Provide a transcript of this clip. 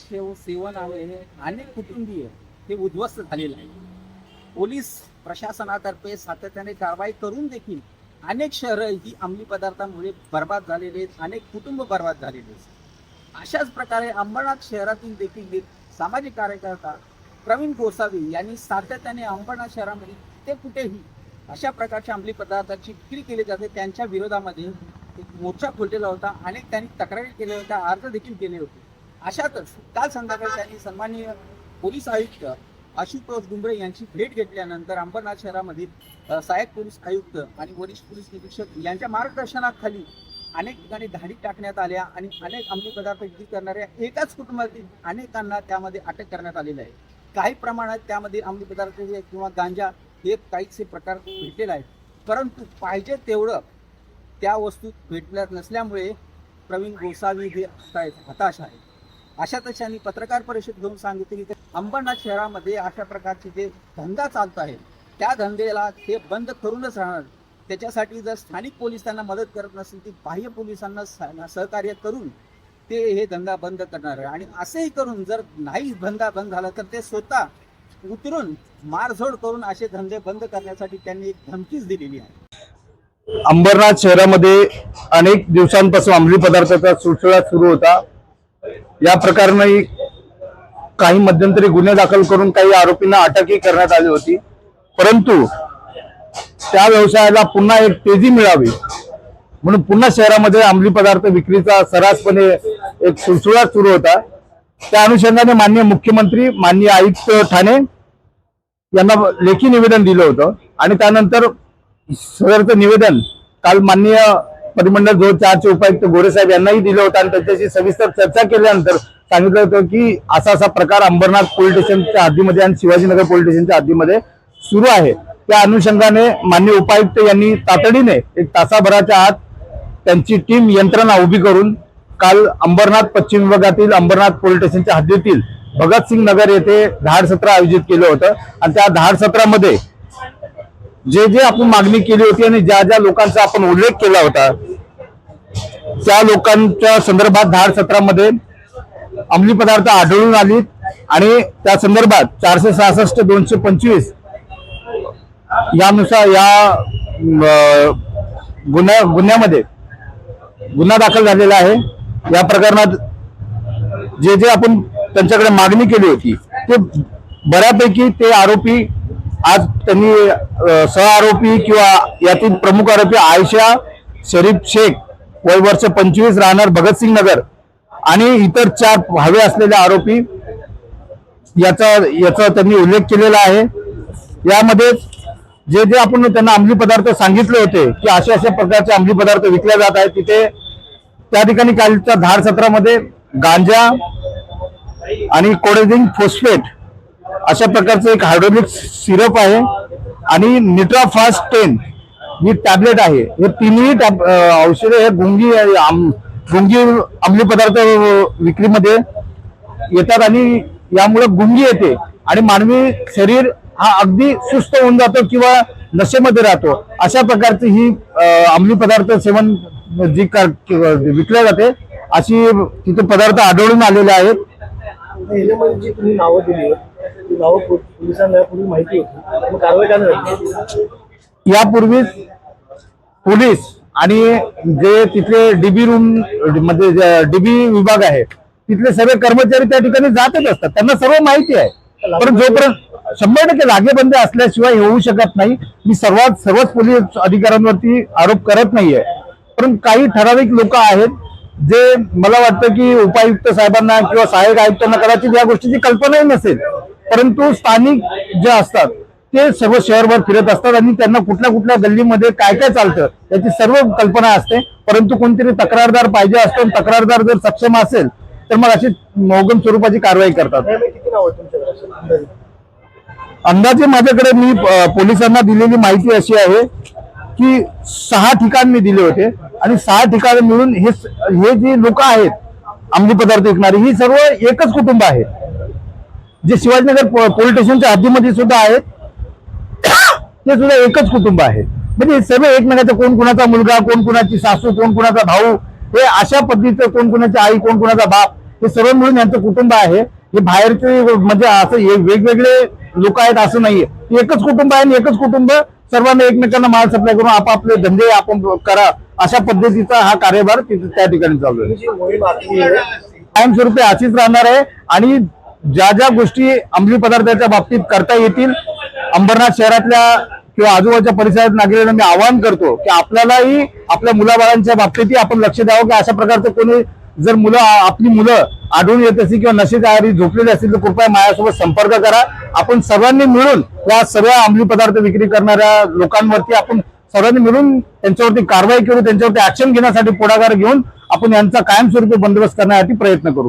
शेव सेवनामुळे हे अनेक कुटुंबीय हे उद्ध्वस्त झालेले आहे पोलीस प्रशासनातर्फे सातत्याने कारवाई करून देखील अनेक शहरं ही अंमली पदार्थांमुळे बर्बाद झालेले आहेत. अनेक कुटुंब बर्बाद झालेले आहेत. अशाच प्रकारे अंबरनाथ शहरातील देखील एक सामाजिक कार्यकर्ता प्रवीण गोसावी यांनी सातत्याने अंबरनाथ शहरामध्ये ते कुठेही अशा प्रकारच्या अंमली पदार्थाची विक्री केली जाते. त्यांच्या विरोधामध्ये एक मोर्चा खोललेला होता अनेक त्यांनी तक्रारी केल्या होत्या. अर्ज देखील केले होते. अशातच काल संध्याकाळी त्यांनी सन्माननीय पोलीस आयुक्त आशुतोष डुंबरे यांची भेट घेतल्यानंतर अंबरनाथ शहरामधील सहाय्यक पोलीस आयुक्त आणि वरिष्ठ पोलीस निरीक्षक यांच्या मार्गदर्शनाखाली अनेक ठिकाणी धाडी टाकण्यात आल्या आणि अनेक अंमली पदार्थ विक्री करणाऱ्या एकाच कुटुंबातील अनेकांना त्यामध्ये अटक करण्यात आलेलं आहे. काही प्रमाणात त्यामध्ये अंमली पदार्थ हे किंवा गांजा हे काहीचे प्रकार भेटलेले आहेत. परंतु पाहिजे तेवढं त्या वस्तू भेटल्या नसल्यामुळे प्रवीण गोसावी हे आता हताश आहे अशातच त्यांनी पत्रकार परिषद घेऊन सांगितले की अंबरनाथ शहरामध्ये अशा प्रकारचे जे धंदा चालत आहे त्या धंद्याला ते बंद करूनच राहणार. त्याच्यासाठी जर स्थानिक पोलीस त्यांना मदत करत नसेल ती बाह्य पोलिसांना सहकार्य करून ते हे धंदा बंद करणार आहे. आणि असेही करून जर नाही धंदा बंद झाला तर ते स्वतः उतरून मारझोड करून असे धंदे बंद करण्यासाठी त्यांनी एक धमकीच दिलेली आहे. अंबरनाथ शहरामध्ये अनेक दिवसांपासून अंमली पदार्थाचा सुळसुळाट सुरू होता. या प्रकरणी काही मध्यंतरी गुन्हे दाखल करून काही आरोपींना अटकही करण्यात आली होती. परंतु त्या व्यवसायाला पुन्हा एक तेजी मिळावी म्हणून पुन्हा शहरामध्ये अंमली पदार्थ विक्रीचा सर्रासपणे एक सुळसुळाट सुरू होता. त्या अनुषंगाने माननीय मुख्यमंत्री माननीय आयुक्त ठाणे यांना लेखी निवेदन दिलं होतं. आणि त्यानंतर सदरचं निवेदन काल माननीय परिमंडळ झोन चारचे उपायुक्त गोरेसाहेब यांनाही दिलं होतं आणि त्यांच्याशी सविस्तर चर्चा केल्यानंतर सांगितलं होतं की असा असा प्रकार अंबरनाथ पोलीस स्टेशनच्या हद्दीमध्ये आणि शिवाजीनगर पोलीस स्टेशनच्या हद्दीमध्ये सुरू आहे. त्या अनुषंगाने माननीय उपायुक्त यांनी तातडीने एक तासाभराच्या आत त्यांची टीम यंत्रणा उभी करून काल अंबरनाथ पश्चिम विभागातील अंबरनाथ पोलीस स्टेशनच्या हद्दीतील भगतसिंग नगर येथे धाड सत्र आयोजित केलं होतं. आणि त्या धाड सत्रामध्ये जे जे आपण मागणी केली होती आणि ज्या ज्या लोकांचा आपण उल्लेख केला होता त्या लोकांच्या संदर्भात धाड सत्रामध्ये अंमली पदार्थ आढळून आली आणि त्या संदर्भात चारशे सहासष्ट दोनशे पंचवीस यानुसार या गुन्ह्या गुन्ह्यामध्ये गुन्हा दाखल झालेला आहे. या प्रकरणात जे जे आपण त्यांच्याकडे मागणी केली होती ते बऱ्यापैकी ते आरोपी आज त्यांनी सह आरोपी किंवा यातील प्रमुख आरोपी आयशा शरीफ शेख वय वर्ष पंचवीस राहणार भगतसिंग नगर. आणि इतर चार हवे असलेले आरोपी याचा याचा त्यांनी उल्लेख केलेला आहे. यामध्ये जे जे आपण त्यांना अंमली पदार्थ सांगितले होते की अशा अशा प्रकारचे अंमली पदार्थ विकले जात आहेत तिथे त्या ठिकाणी कालच्या धाड सत्रामध्ये गांजा आणि कोडेझिंग फोस्फेट अशा प्रकारचं एक हायड्रोलिक सिरप आहे. आणि निट्राफास्ट टेन ही टॅबलेट आहे. हे तिन्ही टॅब औषधे हे गुंगी आम- गुंगी अंमली पदार्थ विक्रीमध्ये येतात आणि यामुळे गुंगी येते आणि मानवी शरीर हा अगदी सुस्त होऊन जातो किंवा नशेमध्ये राहतो. अशा प्रकारची ही अंमली पदार्थ सेवन जी कर- विकल्या जाते अशी तिथे पदार्थ आढळून आलेले आहेत. जी तुम्ही नावं दिली नावं पोलिसांना माहिती होती. कारवाई यापूर्वीच पोलीस आणि जे तिथले डीबी रूम म्हणजे मध्ये डीबी विभाग आहे तिथले सर्व कर्मचारी त्या ठिकाणी जातच असतात. त्यांना सर्व माहिती आहे. पण जोपर्यंत शंभर टक्के लागेबंद असल्याशिवाय होऊ शकत नाही. मी सर्वात सर्वच पोलीस अधिकाऱ्यांवरती आरोप करत नाहीये. पण काही ठराविक लोक आहेत जे मला वाटतं की उपायुक्त साहेबांना किंवा सहाय्यक आयुक्तांना कदाचित या गोष्टीची कल्पनाही नसेल. परंतु स्थानिक जे असतात ते सर्व शहरभर फिरत असतात आणि त्यांना कुठल्या कुठल्या गल्लीमध्ये काय काय चालतं याची सर्व कल्पना असते. परंतु कोणतरी तक्रारदार पाहिजे असतो तक्रारदार जर सक्षम असेल तर मग अशी मोगम स्वरूपाची कारवाई करतात. अंदाजे? माझ्याकडे मी पोलिसांना दिलेली माहिती अशी आहे की सहा ठिकाण मी दिले होते आणि सहा ठिकाण मिळून हे हे जी लोक आहेत अंमली पदार्थ विकणारी ही सर्व एकच कुटुंब आहे. जे शिवाजीनगर पोलीस स्टेशनच्या हद्दीमध्ये सुद्धा आहेत. ते सुद्धा एकच कुटुंब आहे. म्हणजे हे सर्व एकमेकाचा कोण कुणाचा मुलगा कोण कुणाची सासू कोण कुणाचा भाऊ हे अशा पद्धतीचं कोण कुणाची आई कोण कुणाचा बाप हे सर्व मिळून यांचं कुटुंब आहे. हे बाहेरचे म्हणजे असं वेगवेगळे लोक आहेत असं नाहीये. एकच कुटुंब आहे आणि एकच कुटुंब सर्वांना एकमेकांना माल सप्लाय करून आपापले धंदे आपण करा अशा पद्धतीचा हा कार्यभार तिथे त्या ठिकाणी चालू आहे कायमस्वरूपी अशीच राहणार आहे आणि ज्या ज्या गोष्टी अंमली पदार्थाच्या बाबतीत करता येतील अंबरनाथ शहरातल्या किंवा आजूबाजूच्या परिसरात नागरिकांना मी आवाहन करतो की आपल्यालाही आपल्या मुलाबाळांच्या बाबतीतही आपण लक्ष द्यावं की अशा प्रकारचं कोणी जर मुलं आपली मुलं आढळून येत असतील किंवा नशेच्या आहारी झोपलेली असतील तर कृपया माझ्यासोबत संपर्क करा. आपण सर्वांनी मिळून या सगळ्या अंमली पदार्थ विक्री करणाऱ्या लोकांवरती आपण सर्वांनी मिळून त्यांच्यावरती कारवाई करू त्यांच्यावरती ऍक्शन घेण्यासाठी पुढाकार घेऊन आपण यांचा कायमस्वरूपी बंदोबस्त करण्यासाठी प्रयत्न करू.